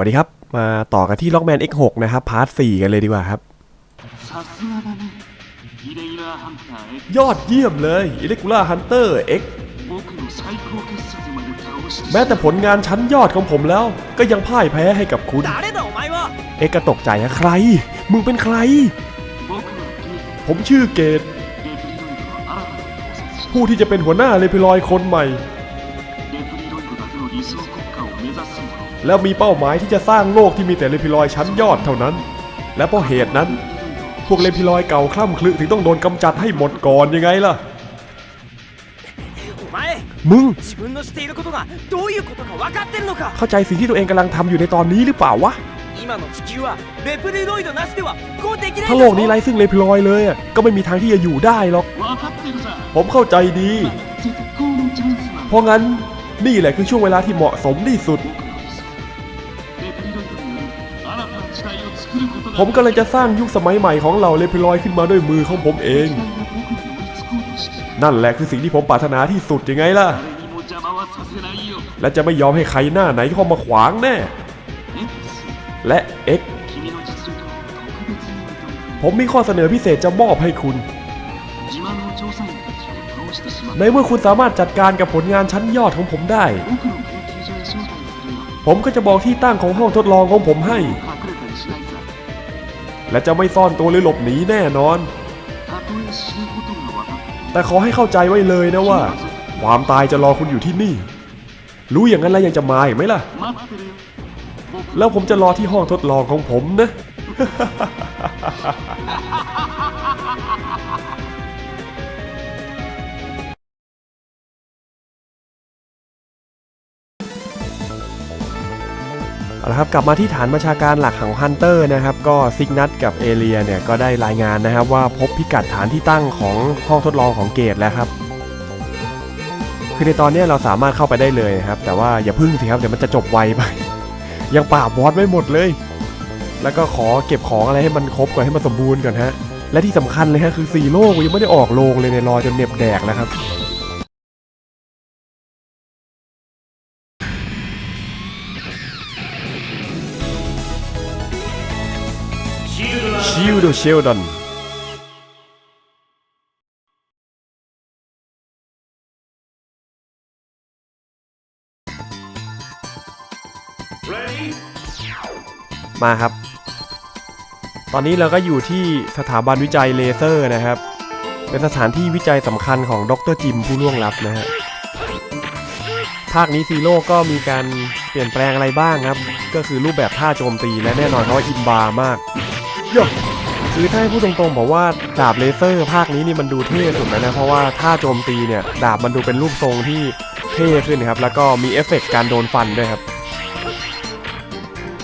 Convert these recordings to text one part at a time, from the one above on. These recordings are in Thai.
วัสดีครับ มาต่อกันที่ล็อกแมน X6 นะครับ พาร์ท 4 กันเลยดีกว่าครับ ยอดเยี่ยมเลยอิเล็กูล่าฮันเตอร์ X แม้แต่ผลงานชั้นยอดของผมแล้ว ก็ยังพ่ายแพ้ให้กับคุณ เอ็กก็ตกใจะใคร มึงเป็นใคร ผมชื่อเกต ผู้ที่จะเป็นหัวหน้าเลพิลอยคนใหม่ แล้วมีเป้าหมายที่จะสร้างโลกที่มีแต่เลพิลอยชั้นยอดเท่านั้น และเพราะเหตุนั้น พวกเลพิลอยเก่าคล่ำคลึถึงต้องโดนกำจัดให้หมดก่อนยังไงล่ะมึงเข้าใจสิ่งที่ตัวเองกำลังทำอยู่ในตอนนี้หรือเปล่าวะถ้าโลกนี้ไร้ซึ่งเลพิลอยเลยก็ไม่มีทางที่จะอยู่ได้หรอก ผมเข้าใจดี เพราะงั้นนี่แหละคือช่วงเวลาที่เหมาะสมที่สุด ผมกำลังจะสร้างยุคสมัยใหม่ของเราเลพิลอยขึ้นมาด้วยมือของผมเอง นั่นแหละคือสิ่งที่ผมปรารถนาที่สุดยังไงล่ะ และจะไม่ยอมให้ใครหน้าไหนเข้ามาขวางแน่ และเอ็กผมมีข้อเสนอพิเศษจะมอบให้คุณ ในเมื่อคุณสามารถจัดการกับผลงานชั้นยอดของผมได้ ผมก็จะบอกที่ตั้งของห้องทดลองของผมให้ และจะไม่ซ่อนตัวหรือหลบหนีแน่นอน แต่ขอให้เข้าใจไว้เลยนะว่า ความตายจะรอคุณอยู่ที่นี่ รู้อย่างนั้นแล้วยังจะมาอีกไหมล่ะ แล้วผมจะรอที่ห้องทดลองของผมนะ เอาละครับกลับมาที่ฐานประชาการหลักของฮันเตอร์นะครับก็ซิกนัทกับเอเลียเนี่ยก็ได้รายงานนะครับว่าพบพิกัดฐานที่ตั้งของห้องทดลองของเกตแล้วครับคือในตอนนี้เราสามารถเข้าไปได้เลยนะครับแต่ว่าอย่าพึ่งสิครับเดี๋ยวมันจะจบไวไป ยังปราบอสไม่หมดเลย แล้วก็ขอเก็บของอะไรให้มันครบก่อนให้มันสมบูรณ์ก่อนฮะและที่สำคัญเลยฮะคือซีโร่กูยังไม่ได้ออกโรงเลยในยรอจนเหน็บแดกแล้วครับ ชิลด์เชลดอนมาครับ ตอนนี้เราก็อยู่ที่สถาบันวิจัยเลเซอร์นะครับ เป็นสถานที่วิจัยสำคัญของดรจิมผู้ล่วงลับนะฮะ ภาคนี้ซีโร่ก็มีการเปลี่ยนแปลงอะไรบ้างครับ ก็คือรูปแบบท่าโจมตีและแน่นอนเขาว่าอินบาร์มาก โยคือถ้าให้พูดตรงๆบอกว่าดาบเลเซอร์ภาคนี้นี่มันดูเท่สุดแล้วนะเพราะว่าท่าโจมตีเนี่ยดาบมันดูเป็นรูปทรงที่เท่ขึ้นครับแล้วก็มีเอฟเฟกต์การโดนฟันด้วยครับ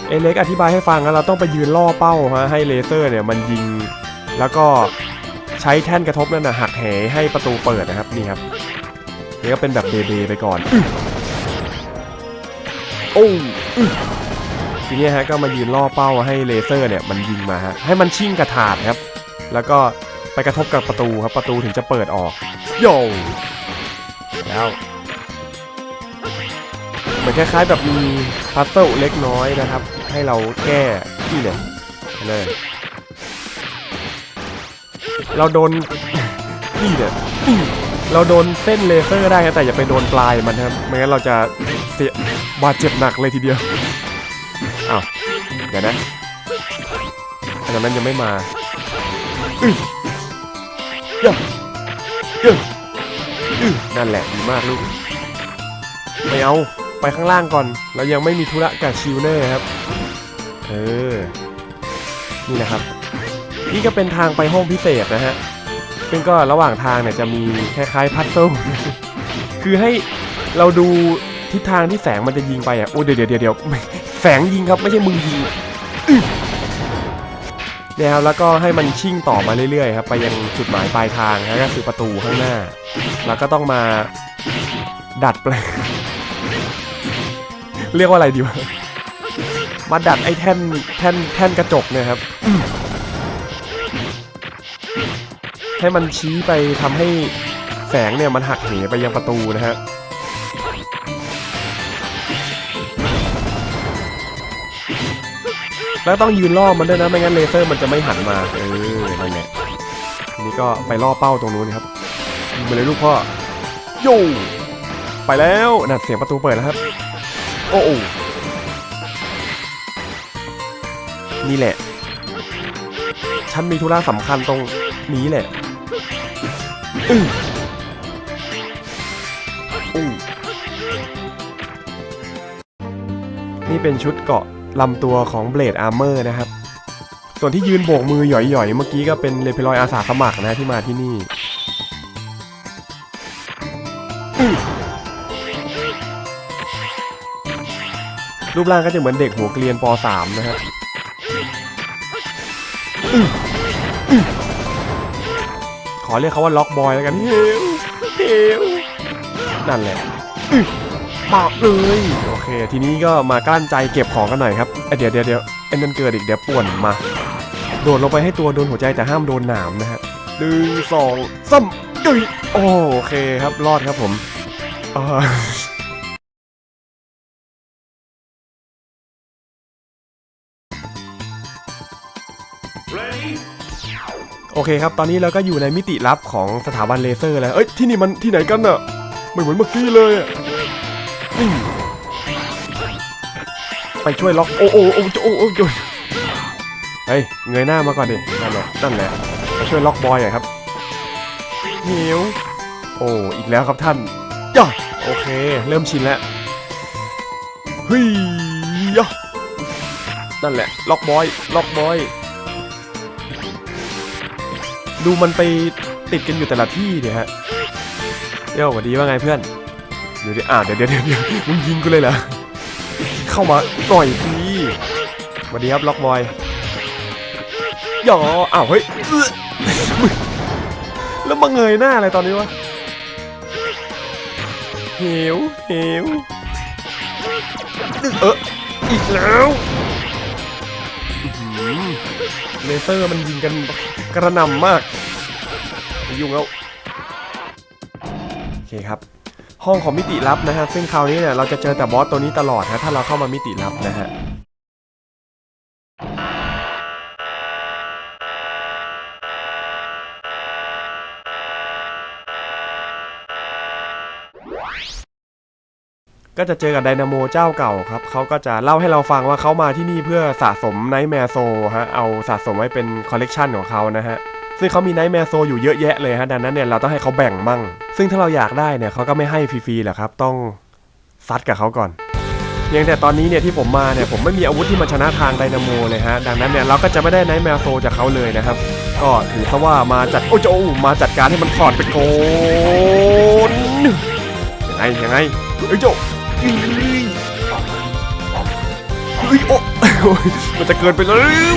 เอเล็กอธิบายให้ฟังนะเราต้องไปยืนล่อเป้าฮะให้เลเซอร์เนี่ยมันยิง แล้วก็ใช้แท่นกระทบนั่นนะหักเหให้ประตูเปิดนะครับนี่ครับนี่ก็เป็นแบบเบเบไปก่อนโอ้อ ทีนี้ฮะก็มายืนล่อเป้าให้เลเซอร์เนี่ยมันยิงมาฮะให้มันชิ่งกระถาดครับ แล้วก็ไปกระทบกับประตูครับประตูถึงจะเปิดออกโย่แล้วเหมือนคล้ายๆแบบมีพัซเซิลเล็กน้อยนะครับ ให้เราแก้ที่เนี่ยเลยเราโดนนี่เนี่ยเราโดนเส้นเลเซอร์ได้แต่อย่าไปโดนปลายมันครับไม่งั้นเราจะเสียบาดเจ็บหนักเลยทีเดียว อ้าวเดี๋ยวนะอันนั้นยังไม่มาอื้อเยอะเยอะอื้อนั่นแหละดีมากลูกไม่เอาไปข้างล่างก่อน เรายังไม่มีธุระกับชิลเนอร์ครับ เออ นี่นะครับ นี่ก็เป็นทางไปห้องพิเศษนะฮะ ซึ่งก็ระหว่างทางเนี่ยจะมีคล้ายๆพัซเซิลคือให้เราดูทิศทางที่แสงมันจะยิงไปอะ โอ้เดี๋ยวเดี๋ยวเดี๋ยว แสงยิงครับไม่ใช่มึงยิงนี่ยครับแล้วก็ให้มันชิ่งต่อมาเรื่อยๆครับไปยังจุดหมายปลายทางนะก็คือประตูข้างหน้า แล้วก็ต้องมาดัดแปลงเรียกว่าอะไรดีวะมาดัดไอ้แท่นแท่นแท่นกระจกเนี่ยครับ ให้มันชี้ไปทำให้แสงเนี่ยมันหักเหไปยังประตูนะฮะ แล้วต้องยืนล่อมันด้วยนะไม่งั้นเลเซอร์มันจะไม่หันมาเออนั่นแหละนี้ก็ไปล่อเป้าตรงนู้นครับยิงไปเลยลูกพ่อโย่ไปแล้วนั่นเสียงประตูเปิดแล้วครับ โอ้โอนี่แหละ ฉันมีธุระสำคัญตรงนี้แหละอื้ออู้นี่เป็นชุดเกาะ ลำตัวของเบลดอาร์เมอร์นะครับ ส่วนที่ยืนโบกมือหย่อยๆ เมื่อกี้ก็เป็นเลเพลอยอาสาสมัครนะที่มาที่นี่ รูปร่างก็จะเหมือนเด็กหัวเกรียนป .3 นะฮะขอเรียกเขาว่าล็อกบอยแล้วกันเฮลเฮลนั่นแหละ อื้อบอกเลยโอเค ทีนี้ก็มากลั้นใจเก็บของกันหน่อยครับเอ้ยเดี๋ยวเดี๋ยวเดี๋ยวไอ้นั่นเกิดอีกเดี๋ยวป่วนมา โดดลงไปให้ตัวโดนหัวใจแต่ห้ามโดนหนามนะฮะหนึ่งสองสามเอ้ยโอเคครับรอดครับผมโอเคครับ ตอนนี้เราก็อยู่ในมิติลับของสถาบันเลเซอร์แล้ว เอ้ย ที่นี่มันที่ไหนกันน่ะไม่เหมือนเมื่อกี้เลยอะ ไปช่วยล็อกโอ้โอ้โอ้โอ้โอ้โอ้เฮ้ยเงยหน้ามาก่อนดินั่นแหละนั่นแหละไปช่วยล็อกบอยหน่อยครับเหนียวโอ้อีกแล้วครับท่านย่าโอเค เริ่มชินแล้วเฮ้ยย่านั่นแหละ ล็อกบอยล็อกบอยดูมันไปติดกันอยู่แต่ละที่เนี่ยฮะเย้สวัสดีว่าไงเพื่อน เดี๋ยวเดี๋ยวเดี๋ยวเดี๋ยวเดี๋ยวมึงยิงกูเลยเหรอเข้ามาหน่อยสิสวัสดีครับล็อกบอยหยออ้าวเฮ้ยแล้วมาเงยหน้าอะไรตอนนี้วะเหวเหวเอออีกแล้วเลเซอร์มันยิงกันกระหน่ำมากยุ่งแล้วโอเคครับ ห้องของมิติลับนะฮะ ซึ่งคราวนี้เนี่ยเราจะเจอแต่บอสตัวนี้ตลอดนะถ้าเราเข้ามามิติลับนะฮะก็จะเจอกับไดนาโมเจ้าเก่าครับเขาก็จะเล่าให้เราฟังว่าเขามาที่นี่เพื่อสะสมไนท์แมโซฮะเอาสะสมไว้เป็นคอลเลกชันของเขานะฮะ ซึ่งเขามีไนท์แมโซอยู่เยอะแยะเลยฮะดังนั้นเนี่ยเราต้องให้เขาแบ่งมั่ง ซึ่งถ้าเราอยากได้เนี่ยเขาก็ไม่ให้ฟรีๆแหละครับ ต้องซัดกับเขาก่อนเพียงแต่ตอนนี้เนี่ยที่ผมมาเนี่ยผมไม่มีอาวุธที่มันชนะทางไดนาโมเลยฮะ ดังนั้นเนี่ยเราก็จะไม่ได้ไนท์แมร์โซจากเขาเลยนะครับ ก็ถือซะว่ามาจัดโอ้โจมาจัดการให้มันถอดไปโกนยังไงยังไงเอ้โจเอ้ยเอ้ยโอ้ยมันจะเกินไปแล้ว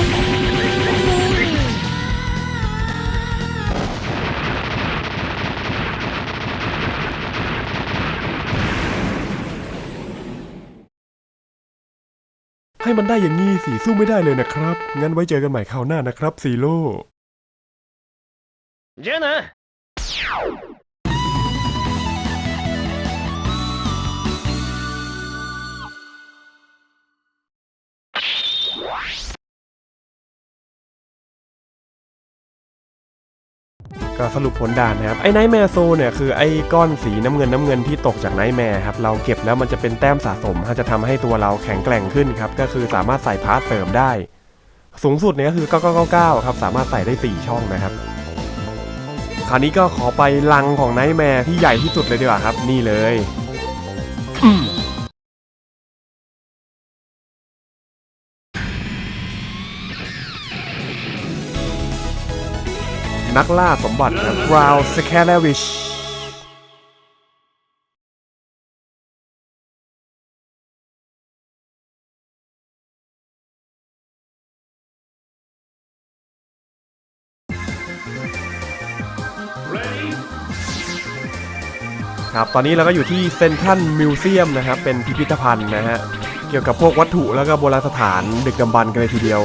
ให้มันได้อย่างนี้สีสู้ไม่ได้เลยนะครับ งั้นไว้เจอกันใหม่คราวหน้านะครับซีโร่เยอะนะ ก็สรุปผลด่านนะครับ ไอ้ไนท์แมร์โซเนี่ยคือไอ้ก้อนสีน้ำเงินน้ำเงินที่ตกจากไนท์แมร์ครับ เราเก็บแล้วมันจะเป็นแต้มสะสมจะทำให้ตัวเราแข็งแกร่งขึ้นครับ ก็คือสามารถใส่พาร์ทเสริมได้ สูงสุดเนี่ยก็คือ 9999 ครับ สามารถใส่ได้ 4 ช่องนะครับ คราวนี้ก็ขอไปลังของไนท์แมร์ที่ใหญ่ที่สุดเลยดีกว่าครับ นี่เลย นักล่าสมบัติครับ r o u s c a l a v i s h ครับตอนนี้เราก็อยู่ที่เซนทรัลมิวเซียมนะครับเป็นพิพิธภัณฑ์นะฮะเกี่ยวกับพวกวัตถุแล้วก็โบราณสถานดึกดำบรรพ์กันเลยทีเดียว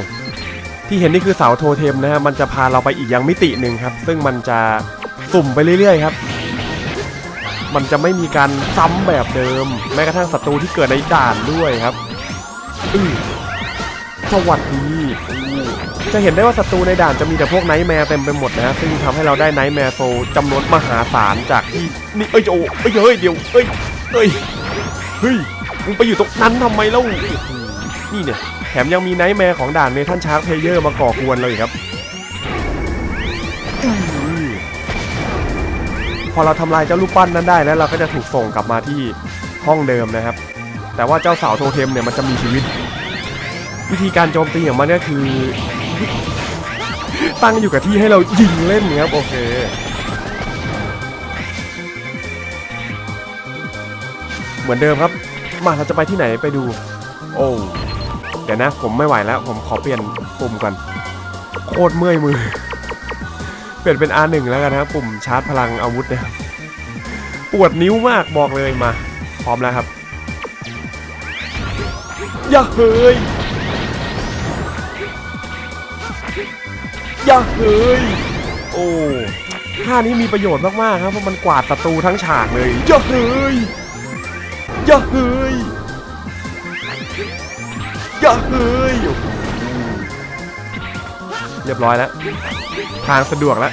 ที่เห็นนี่คือเสาโทเทมนะฮะมันจะพาเราไปอีกยังมิติหนึ่งครับ ซึ่งมันจะสุ่มไปเรื่อยๆครับ มันจะไม่มีการซ้ำแบบเดิม แม้กระทั่งศัตรูที่เกิดในด่านด้วยครับอือสวัสดีจะเห็นได้ว่าศัตรูในด่านจะมีแต่พวกไนท์แมร์เต็มไปหมดนะฮะซึ่งทำให้เราได้ไนท์แมร์โซจำนวนมหาศาลจากที่นี่เอ้ยโอ้เอ้ยเฮ้ยเดี๋ยวเอ้ยเอ้ยเฮ้ยมึงไปอยู่ตรงนั้นทำไมเล่า นี่เนี่ยแถมยังมีไนท์แมร์ของด่านเมทัลชาร์ p เพเยอร์มาก่อกวนเราอีกครับอพอเราทำลายเจ้ารูปปั้นนั้นได้แล้วเราก็จะถูกส่งกลับมาที่ห้องเดิมนะครับ แต่ว่าเจ้าสาวโทเทมเนี่ยมันจะมีชีวิต วิธีการโจมตีของมันก็คือ ตั้งอยู่กับที่ให้เรายิงเล่นครับโอเคเหมือนเดิมครับ มาเราจะไปที่ไหนไปดู โอ้ ดี๋ยวนะ ผมไม่ไหวแล้ว ผมขอเปลี่ยนปุ่มก่อน โคตรเมื่อยมือ เปลี่ยนเป็น R1 แล้วกันนะครับ ปุ่มชาร์จพลังอาวุธนะครับปวดนิ้วมากบอกเลยมา พร้อมแล้วครับ อย่าเฮยอย่าเฮยโอ้ท่านี้มีประโยชน์มากๆครับเพราะมันกวาดศัตรูทั้งฉากเลยอย่าเฮยอย่าเฮย อย่าเฮ้ยเรียบร้อยแล้ว ทางสะดวกแล้ว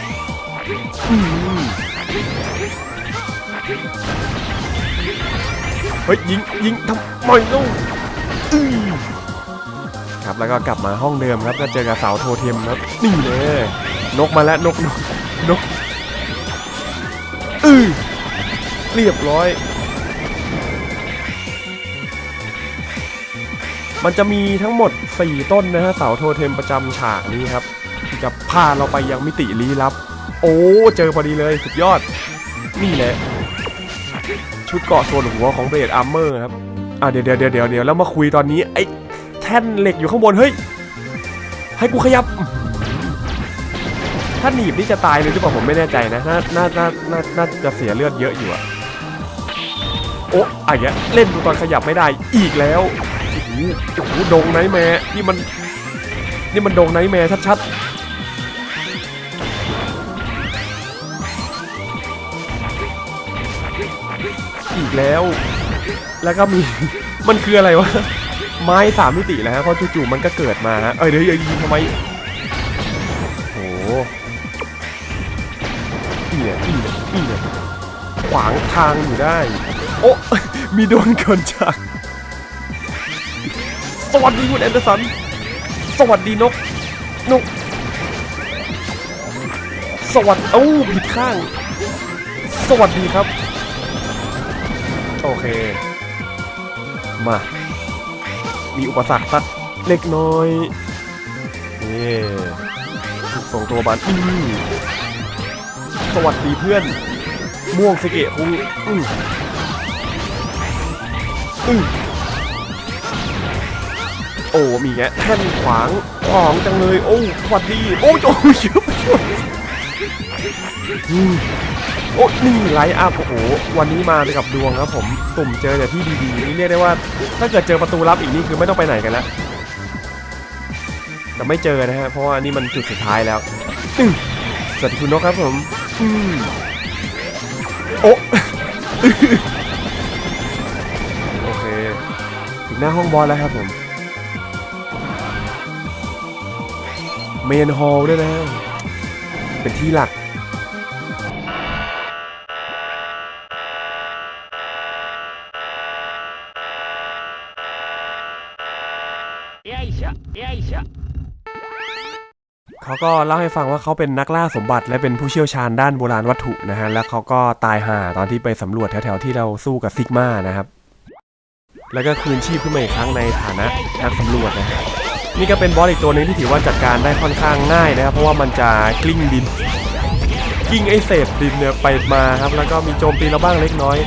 เฮ้ยยิงยิงทำไมลูกครับแล้วก็กลับมาห้องเดิมครับก็เจอกับเสาโทเทมครับนี่เลยนกมาแล้วนกนกนกอือเรียบร้อย มันจะมีทั้งหมด 4 ต้นนะฮะเสาโทเทมประจำฉากนี้ครับจะพาเราไปยังมิติลี้ลับ โอ้เจอพอดีเลยสุดยอด นี่แหละ ชุดเกราะส่วนหัวของเบรดอาร์เมอร์ครับ อะเดี๋ยวเดี๋ยวเดี๋ยวเดี๋ยวแล้วมาคุยตอนนี้ไอ้แท่นเหล็กอยู่ข้างบนเฮ้ย ให้กูขยับ ถ้าหนีบนี่จะตายเลยหรือเปล่าผมไม่แน่ใจนะ น่า น่า น่า น่าน่าจะเสียเลือดเยอะอยู่อะโอ้อะอย่างเงี้ยเล่นดูตอนขยับไม่ได้อีกแล้ว โอ้โหโอ้โหดงไนแมร์นี่มัน นี่มันดงไนแมร์ชัดๆ อีกแล้ว แล้วก็มี มันคืออะไรวะ ไม้สามมิติแล้วฮะเพราะจู่ๆมันก็เกิดมาฮะ เอ้ยเดี๋ยวยิงทำไมโอ้โหนี่เนี่ยนี่เนี่ยนี่เนี่ยขวางทางอยู่ได้ โอ้ มีโดนเกินจาก สวัสดีคุณแอนเดอร์สัน สวัสดีนก นก สวัสดีเอ้าผิดข้าง สวัสดีครับ โอเค มา มีอุปสรรคสักเล็กน้อยนี่ถูกส่งตัวบันอืสวัสดีเพื่อน ม่วงสเกะคุงอืออือ โอ้มีแงะแท่นขวางขวางจังเลย โอ้สวัสดีโอ้โอ้ยเยอะไปหมดอืมโอ้นี่ไลท์อัพโอ้โหวันนี้มาไปกับดวงครับผมสุ่มเจอแต่ที่ดีๆนี่เรียกได้ว่า ถ้าเกิดเจอประตูลับอีกนี่คือไม่ต้องไปไหนกันแล้วแต่ไม่เจอนะฮะเพราะว่านี่มันจุดสุดท้ายแล้วสวัสดีคุณนกครับผมอืมโอะโอเค ถึงหน้าห้องบอสแล้วครับผม เมนฮอลด้วยนะ เป็นที่หลัก เขาก็เล่าให้ฟังว่าเขาเป็นนักล่าสมบัติและเป็นผู้เชี่ยวชาญด้านโบราณวัตถุนะฮะ แล้วเขาก็ตายห่าตอนที่ไปสำรวจแถวๆที่เราสู้กับซิกมานะครับ แล้วก็คืนชีพขึ้นมาอีกครั้งในฐานะนักสำรวจนะฮะ นี่ก็เป็นบอสอีกตัวหนึ่งที่ถือว่าจัดการได้ค่อนข้างง่ายนะครับ เพราะว่ามันจะกลิ้งดินกลิ้งไอเศษดินเนี่ยไปมาครับ แล้วก็มีโจมตีเราบ้างเล็กน้อย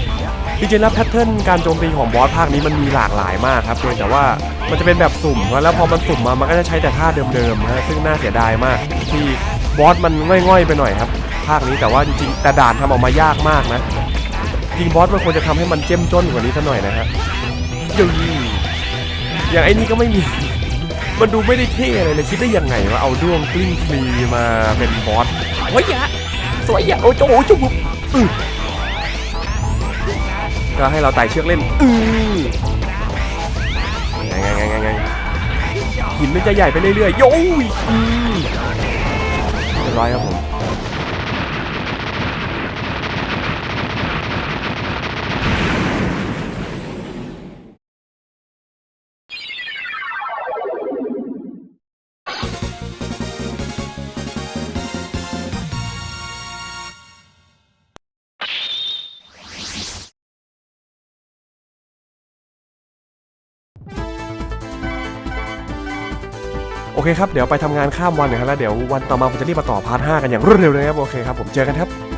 จริงๆแล้วแพทเทิร์นการโจมตีของบอสภาคนี้มันมีหลากหลายมากครับเพียงแต่ว่ามันจะเป็นแบบสุ่มแล้วพอมันสุ่มมามันก็จะใช้แต่ท่าเดิมๆนะซึ่งน่าเสียดายมากที่บอสมันง่อยๆไปหน่อยครับ ภาคนี้แต่ว่าจริงๆแต่ด่านทำออกมายากมากนะจริงบอสมันควรจะทำให้มันเจ้มจนกว่านี้สักหน่อยนะครับยึอย่างไอ้นี่ก็ไม่มี มันดูไม่ได้เท่อะไรเลยคิดได้ยังไงว่าเอาด้วงกลิ้งฟรีมาเป็นบอสโอ้ยอะสวยอะโอ้ยโอ้ยจุ๊บอื้อก็ให้เราไต่เชือกเล่นอือไงไงไงไงไงหินมันจะใหญ่ไปเรื่อยๆโย้ยอืมเรียบร้อยครับผม เคครับ เดี๋ยวไปทำงานข้ามวันหน่อยครับแล้วเดี๋ยววันต่อมาผมจะรีบมาต่อพาร์ท5กันอย่างรวดเร็วเลยครับ โอเคครับ ผมเจอกันครับ